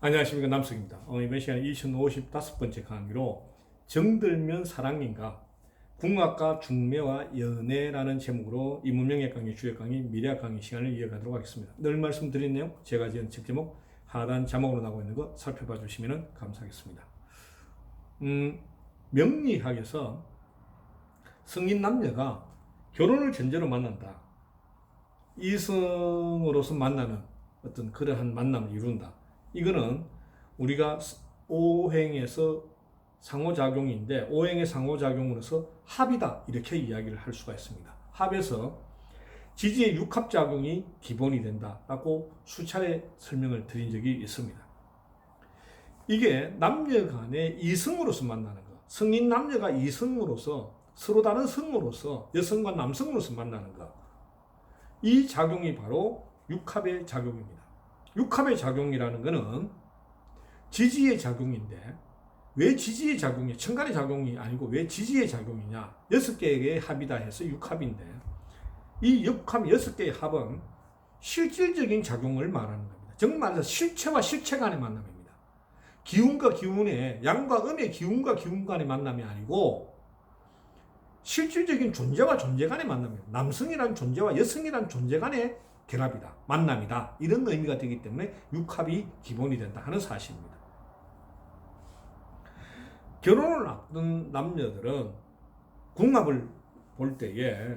안녕하십니까 남석입니다. 오늘 이번 시간 2055번째 강의로 정들면 사랑인가 궁합과 중매와 연애라는 제목으로 이 문명의 강의 주역 강의 미래학 강의 시간을 이어가도록 하겠습니다. 늘 말씀드린 내용 제가 지은 책 제목 하단 자막으로 나오고 있는 거 살펴봐 주시면 감사하겠습니다. 음, 명리학에서 성인 남녀가 결혼을 전제로 만난다. 이성으로서 만나는 어떤 그러한 만남을 이룬다. 이거는 우리가 오행에서 상호작용인데 오행의 상호작용으로서 합이다 이렇게 이야기를 할 수가 있습니다. 합에서 지지의 육합작용이 기본이 된다라고 수차례 설명을 드린 적이 있습니다. 이게 남녀 간의 이성으로서 만나는 것, 성인 남녀가 이성으로서 서로 다른 성으로서 여성과 남성으로서 만나는 것, 이 작용이 바로 육합의 작용입니다. 육합의 작용이라는 것은 지지의 작용인데 왜 지지의 작용이 천간의 작용이 아니고 왜 지지의 작용이냐 여섯 개의 합이다 해서 육합인데 이 육합 여섯 개의 합은 실질적인 작용을 말하는 겁니다. 정말 실체와 실체 간의 만남입니다. 기운과 기운의 양과 음의 기운과 기운 간의 만남이 아니고 실질적인 존재와 존재 간의 만남입니다. 남성이란 존재와 여성이란 존재 간의 결합이다. 만남이다. 이런 의미가 되기 때문에 육합이 기본이 된다 하는 사실입니다. 결혼을 앞둔 남녀들은 궁합을 볼 때에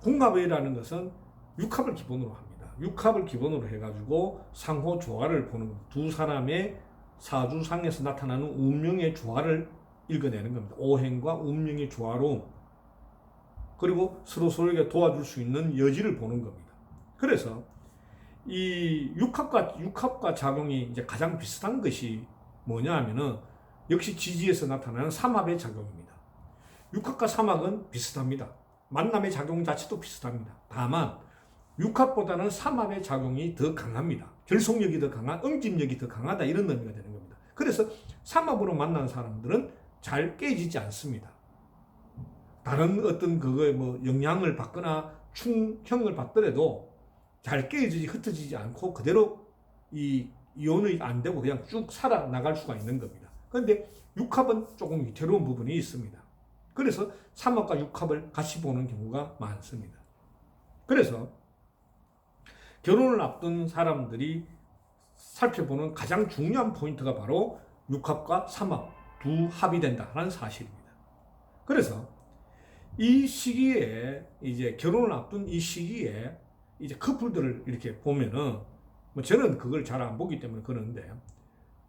궁합이라는 것은 육합을 기본으로 합니다. 육합을 기본으로 해가지고 상호 조화를 보는. 두 사람의 사주상에서 나타나는 운명의 조화를 읽어내는 겁니다. 오행과 운명의 조화로 그리고 서로 서로에게 도와줄 수 있는 여지를 보는 겁니다. 그래서 이 육합과 육합과 작용이 이제 가장 비슷한 것이 뭐냐 하면은 역시 지지에서 나타나는 삼합의 작용입니다. 육합과 삼합은 비슷합니다. 만남의 작용 자체도 비슷합니다. 다만 육합보다는 삼합의 작용이 더 강합니다. 결속력이 더 강한, 응집력이 더 강하다 이런 의미가 되는 겁니다. 그래서 삼합으로 만난 사람들은 잘 깨지지 않습니다. 다른 어떤 그거에 뭐 영향을 받거나 충형을 받더라도 잘 깨지지 흩어지지 않고 그대로 이 이온이 안 되고 그냥 쭉 살아 나갈 수가 있는 겁니다. 그런데 육합은 조금 위태로운 부분이 있습니다. 그래서 삼합과 육합을 같이 보는 경우가 많습니다. 그래서 결혼을 앞둔 사람들이 살펴보는 가장 중요한 포인트가 바로 육합과 삼합 두 합이 된다는 사실입니다. 그래서 이 시기에 이제 결혼을 앞둔 이 시기에 이제 커플들을 이렇게 보면은 뭐 저는 그걸 잘 안 보기 때문에 그러는데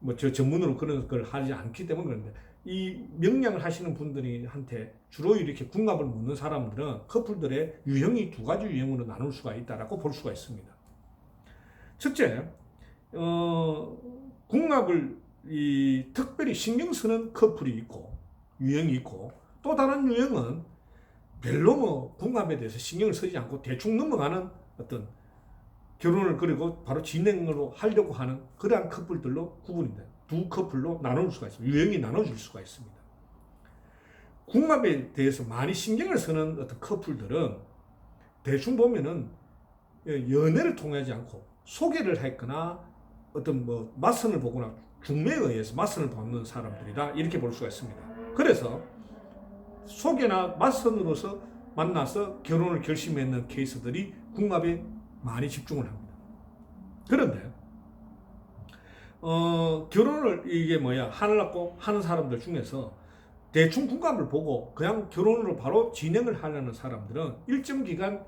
뭐 저 전문으로 그런 걸 하지 않기 때문에 그런데 이 명량을 하시는 분들이 한테 주로 이렇게 궁합을 묻는 사람들은 커플들의 유형이 두 가지 유형으로 나눌 수가 있다라고 볼 수가 있습니다. 첫째, 어, 궁합을 이 특별히 신경 쓰는 커플이 있고 유형이 있고 또 다른 유형은 별로 뭐 궁합에 대해서 신경을 쓰지 않고 대충 넘어가는 어떤 결혼을 그리고 바로 진행으로 하려고 하는 그러한 커플들로 구분입니다. 두 커플로 나눌 수가 있습니다. 유형이 나눠질 수가 있습니다. 궁합에 대해서 많이 신경을 쓰는 어떤 커플들은 대충 보면은 연애를 통하지 않고 소개를 했거나 어떤 뭐 맞선을 보거나 중매에 의해서 맞선을 받는 사람들이다 이렇게 볼 수가 있습니다. 그래서 소개나 맞선으로서 만나서 결혼을 결심했는 케이스들이 궁합에 많이 집중을 합니다. 그런데 어, 결혼을 이게 뭐야 하려고 하는 사람들 중에서 대충 궁합을 보고 그냥 결혼으로 바로 진행을 하려는 사람들은 일정 기간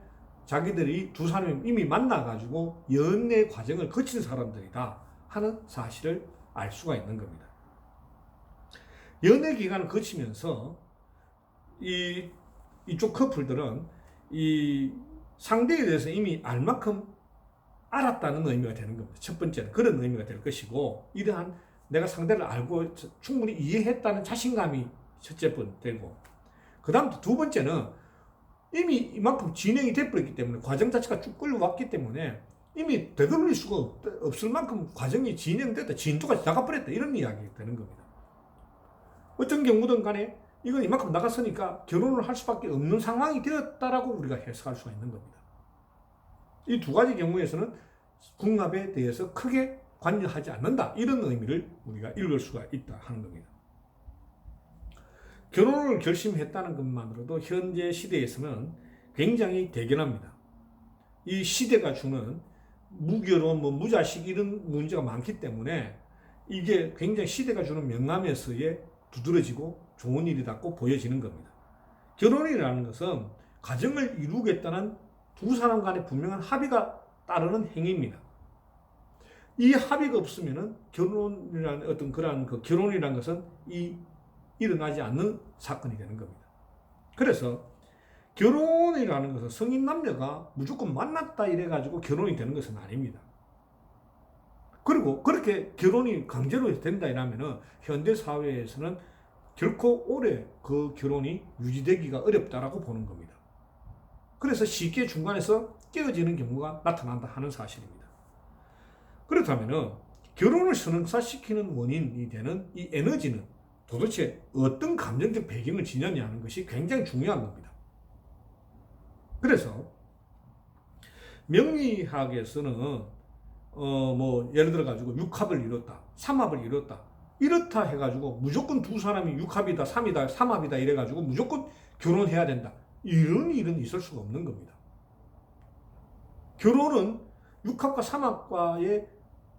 자기들이 두 사람이 이미 만나가지고 연애 과정을 거친 사람들이다 하는 사실을 알 수가 있는 겁니다. 연애 기간을 거치면서 이 이쪽 커플들은 이 상대에 대해서 이미 알 만큼 알았다는 의미가 되는 겁니다. 첫 번째는 그런 의미가 될 것이고 이러한 내가 상대를 알고 충분히 이해했다는 자신감이 첫째 번 되고 그 다음 두 번째는 이미 이만큼 진행이 돼버렸기 때문에 과정 자체가 쭉 끌려왔기 때문에 이미 되돌릴 수가 없, 없을 만큼 과정이 진행됐다 진도가 나가버렸다 이런 이야기가 되는 겁니다. 어떤 경우든 간에 이건 이만큼 나갔으니까 결혼을 할 수밖에 없는 상황이 되었다라고 우리가 해석할 수가 있는 겁니다. 이 두 가지 경우에서는 궁합에 대해서 크게 관여하지 않는다. 이런 의미를 우리가 읽을 수가 있다 하는 겁니다. 결혼을 결심했다는 것만으로도 현재 시대에서는 굉장히 대견합니다. 이 시대가 주는 무결혼, 뭐 무자식 이런 문제가 많기 때문에 이게 굉장히 시대가 주는 명함에서의 두드러지고 좋은 일이다고 보여지는 겁니다. 결혼이라는 것은 가정을 이루겠다는 두 사람 간의 분명한 합의가 따르는 행위입니다. 이 합의가 없으면은 결혼이라는 어떤 그러한 그 결혼이라는 것은 이 일어나지 않는 사건이 되는 겁니다. 그래서 결혼이라는 것은 성인 남녀가 무조건 만났다 이래 가지고 결혼이 되는 것은 아닙니다. 그리고 그렇게 결혼이 강제로 된다 이러면은 현대 사회에서는 결코 오래 그 결혼이 유지되기가 어렵다라고 보는 겁니다. 그래서 쉽게 중간에서 깨어지는 경우가 나타난다 하는 사실입니다. 그렇다면은 결혼을 선행사시키는 원인이 되는 이 에너지는 도대체 어떤 감정적 배경을 지녔냐 하는 것이 굉장히 중요한 겁니다. 그래서 명리학에서는 어 뭐 예를 들어 가지고 육합을 이뤘다, 삼합을 이뤘다, 이렇다 해가지고 무조건 두 사람이 육합이다, 삼이다, 삼합이다 이래 가지고 무조건 결혼해야 된다. 이런 일은 있을 수가 없는 겁니다. 결혼은 육합과 삼합과의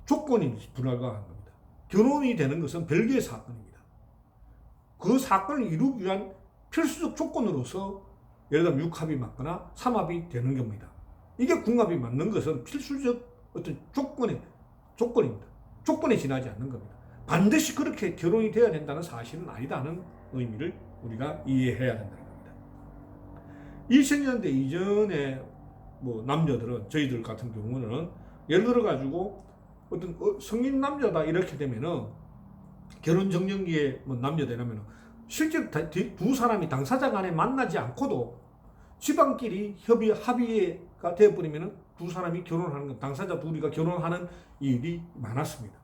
조건이 불가한 겁니다. 결혼이 되는 것은 별개의 사건입니다. 그 사건을 이루기 위한 필수적 조건으로서 예를 들면 육합이 맞거나 삼합이 되는 겁니다. 이게 궁합이 맞는 것은 필수적 어떤 조건의 조건입니다. 조건에 지나지 않는 겁니다. 반드시 그렇게 결혼이 되어야 된다는 사실은 아니다는 의미를 우리가 이해해야 된다는 겁니다. 2000년대 이전에 뭐 남녀들은 저희들 같은 경우는 예를 들어 가지고 어떤 어, 성인 남자다 이렇게 되면은 결혼 정년기에 뭐 남녀 되려면 실제로 다- 두 사람이 당사자 간에 만나지 않고도 집안끼리 협의 합의가 되어버리면은 두 사람이 결혼하는 것, 당사자 둘이가 결혼하는 일이 많았습니다.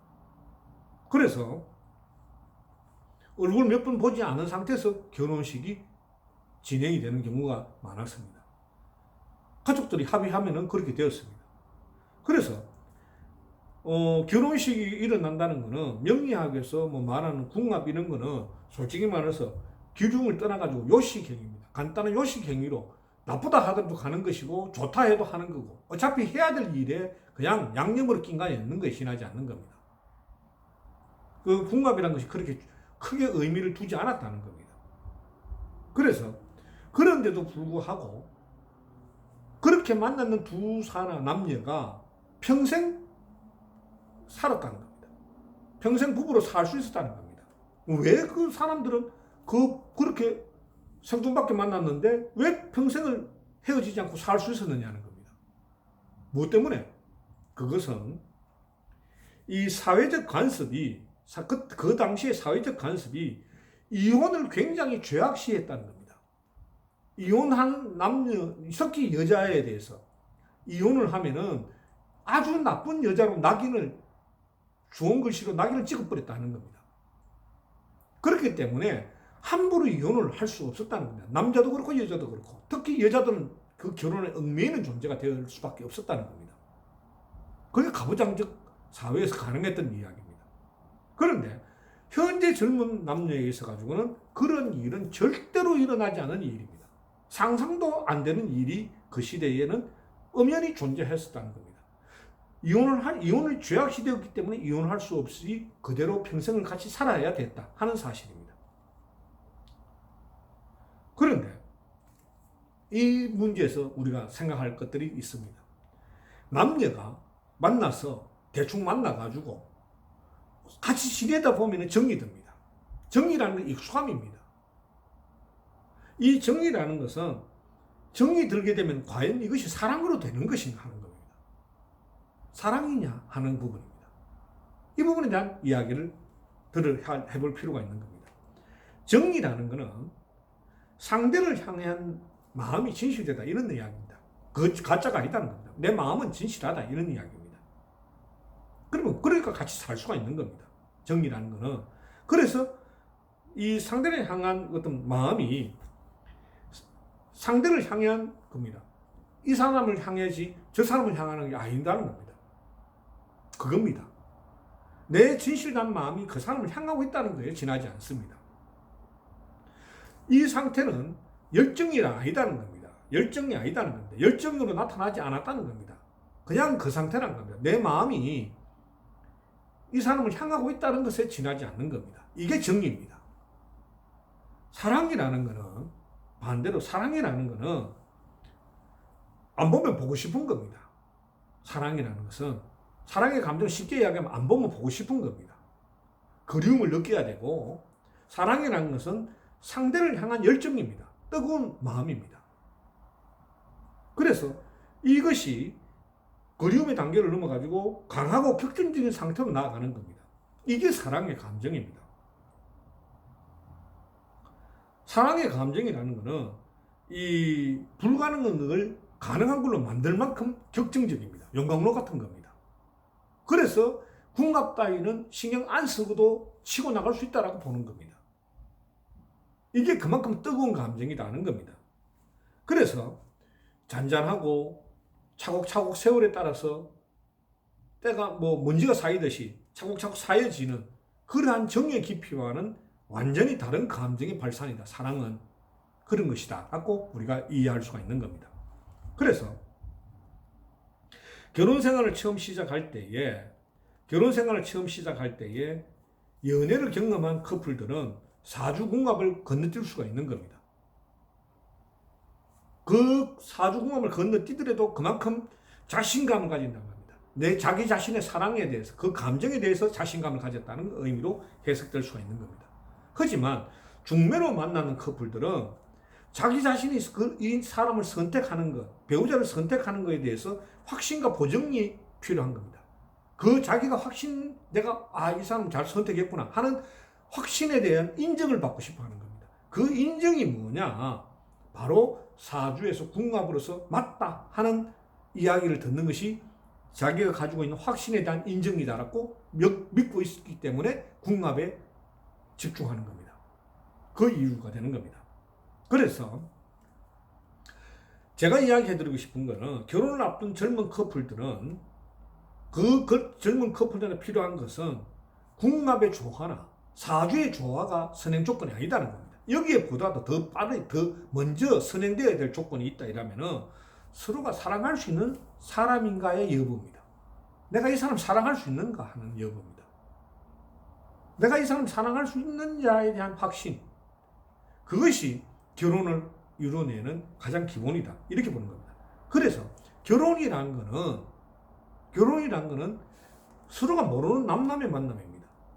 그래서 얼굴 몇 번 보지 않은 상태에서 결혼식이 진행이 되는 경우가 많았습니다. 가족들이 합의하면은 그렇게 되었습니다. 그래서 어, 결혼식이 일어난다는 거는 명리학에서 뭐 말하는 궁합 이런 거는 솔직히 말해서 기중을 떠나가지고 요식 행위입니다. 간단한 요식 행위로 나쁘다 하더라도 가는 것이고 좋다 해도 하는 거고 어차피 해야 될 일에 그냥 양념으로 낀간에 있는 것이 지나지 않는 겁니다. 그 궁합이라는 것이 그렇게 크게 의미를 두지 않았다는 겁니다. 그래서 그런데도 불구하고 그렇게 만났는 두 사람 남녀가 평생 살았다는 겁니다. 평생 부부로 살 수 있었다는 겁니다. 왜 그 사람들은 그 그렇게 생뚱밖에 만났는데 왜 평생을 헤어지지 않고 살 수 있었느냐는 겁니다. 무엇 때문에? 그것은 이 사회적 간섭이 사- 그, 그 당시의 사회적 간섭이 이혼을 굉장히 죄악시했다는 겁니다. 이혼한 남녀, 특히 여자에 대해서 이혼을 하면은 아주 나쁜 여자로 낙인을 좋은 글씨로 낙인을 찍어버렸다는 겁니다. 그렇기 때문에 함부로 이혼을 할 수 없었다는 겁니다. 남자도 그렇고 여자도 그렇고 특히 여자들은 그 결혼에 얽매이는 존재가 될 수밖에 없었다는 겁니다. 그게 가부장적 사회에서 가능했던 이야기입니다. 그런데 현재 젊은 남녀에 있어 가지고는 그런 일은 절대로 일어나지 않은 일입니다. 상상도 안 되는 일이 그 시대에는 엄연히 존재했었다는 겁니다. 이혼을 할 이혼을 죄악 시대였기 때문에 이혼할 수 없이 그대로 평생을 같이 살아야 됐다 하는 사실입니다. 그런데 이 문제에서 우리가 생각할 것들이 있습니다. 남녀가 만나서 대충 만나가지고 같이 지내다 보면 정이 듭니다. 정이라는 건 익숙함입니다. 이 정이라는 것은 정이 들게 되면 과연 이것이 사랑으로 되는 것인가 하는 겁니다. 사랑이냐 하는 부분입니다. 이 부분에 대한 이야기를 들을 해볼 필요가 있는 겁니다. 정이라는 것은 상대를 향한 마음이 진실되다 이런 이야기입니다. 그 가짜가 아니다는 겁니다. 내 마음은 진실하다 이런 이야기입니다. 그러면 그러니까 같이 살 수가 있는 겁니다. 정이라는 것은 그래서 이 상대를 향한 어떤 마음이 상대를 향한 겁니다. 이 사람을 향해지 저 사람을 향하는 게 아닌다는 겁니다. 그겁니다. 내 진실된 마음이 그 사람을 향하고 있다는 거예요. 지나지 않습니다. 이 상태는 열정이 아니다는 겁니다. 열정이 아니다는 겁니다. 열정으로 나타나지 않았다는 겁니다. 그냥 그 상태라는 겁니다. 내 마음이 이 사람을 향하고 있다는 것에 지나지 않는 겁니다. 이게 정의입니다. 사랑이라는 거는 반대로 사랑이라는 거는 안 보면 보고 싶은 겁니다. 사랑이라는 것은 사랑의 감정을 쉽게 이야기하면 안 보면 보고 싶은 겁니다. 그리움을 느껴야 되고 사랑이라는 것은 상대를 향한 열정입니다. 뜨거운 마음입니다. 그래서 이것이 그리움의 단계를 넘어가지고 강하고 격정적인 상태로 나아가는 겁니다. 이게 사랑의 감정입니다. 사랑의 감정이라는 것은 이 불가능한 것을 가능한 걸로 만들 만큼 격정적입니다. 영광로 같은 겁니다. 그래서 궁합 따위는 신경 안 쓰고도 치고 나갈 수 있다라고 보는 겁니다. 이게 그만큼 뜨거운 감정이라는 겁니다. 그래서 잔잔하고 차곡차곡 세월에 따라서 때가 뭐 먼지가 쌓이듯이 차곡차곡 쌓여지는 그러한 정의 깊이와는 완전히 다른 감정의 발산이다. 사랑은 그런 것이다. 라고 우리가 이해할 수가 있는 겁니다. 그래서 결혼 생활을 처음 시작할 때에 결혼 생활을 처음 시작할 때에 연애를 경험한 커플들은 사주 궁합을 건너뛸 수가 있는 겁니다. 그 사주 궁합을 건너뛰더라도 그만큼 자신감을 가진다는 겁니다. 내 자기 자신의 사랑에 대해서 그 감정에 대해서 자신감을 가졌다는 의미로 해석될 수가 있는 겁니다. 하지만 중매로 만나는 커플들은 자기 자신이 그 이 사람을 선택하는 것, 배우자를 선택하는 것에 대해서 확신과 보정이 필요한 겁니다. 그 자기가 확신, 내가 아 이 사람 잘 선택했구나 하는 확신에 대한 인정을 받고 싶어 하는 겁니다. 그 인정이 뭐냐? 바로 사주에서 궁합으로서 맞다 하는 이야기를 듣는 것이 자기가 가지고 있는 확신에 대한 인정이다라고 믿고 있기 때문에 궁합에 집중하는 겁니다. 그 이유가 되는 겁니다. 그래서 제가 이야기해드리고 싶은 거는 결혼을 앞둔 젊은 커플들은 그, 그 젊은 커플들에 필요한 것은 궁합의 조화나 사주의 조화가 선행 조건이 아니다는 겁니다. 여기에 보다도 더 빠르게 더 먼저 선행되어야 될 조건이 있다 이라면은 서로가 사랑할 수 있는 사람인가의 여부입니다. 내가 이 사람 사랑할 수 있는가 하는 여부입니다. 내가 이 사람 사랑할 수 있느냐에 대한 확신. 그것이 결혼을 이뤄내는 가장 기본이다. 이렇게 보는 겁니다. 그래서 결혼이라는 거는 결혼이라는 거는 서로가 모르는 남남의 만남입니다.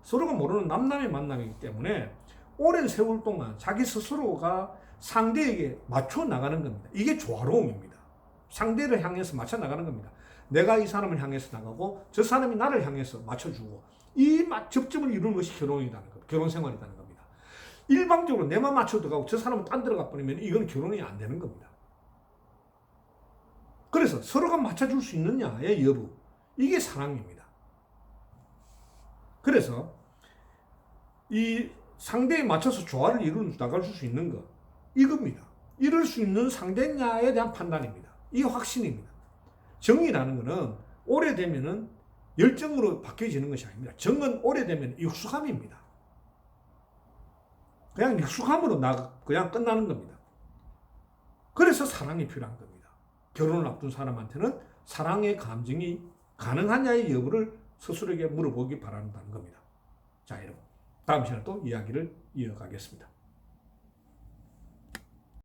서로가 모르는 남남의 만남이기 때문에 오랜 세월 동안 자기 스스로가 상대에게 맞춰 나가는 겁니다. 이게 조화로움입니다. 상대를 향해서 맞춰 나가는 겁니다. 내가 이 사람을 향해서 나가고 저 사람이 나를 향해서 맞춰주고 이 접점을 이루는 것이 결혼이라는 겁니다. 결혼 생활이라는 겁니다. 일방적으로 내만 맞춰 들어가고 저 사람은 딴 데로 가버리면 이건 결혼이 안 되는 겁니다. 그래서 서로가 맞춰줄 수 있느냐의 여부. 이게 사랑입니다. 그래서 이 상대에 맞춰서 조화를 이루 나갈 수 있는 것. 이겁니다. 이룰 수 있는 상대냐에 대한 판단입니다. 이게 확신입니다. 정이라는 것은 오래되면은 열정으로 바뀌어지는 것이 아닙니다. 정은 오래되면 익숙함입니다. 그냥 익숙함으로 나 그냥 끝나는 겁니다. 그래서 사랑이 필요한 겁니다. 결혼을 앞둔 사람한테는 사랑의 감정이 가능하냐의 여부를 스스로에게 물어보기 바란다는 겁니다. 자, 여러분. 다음 시간에 또 이야기를 이어가겠습니다.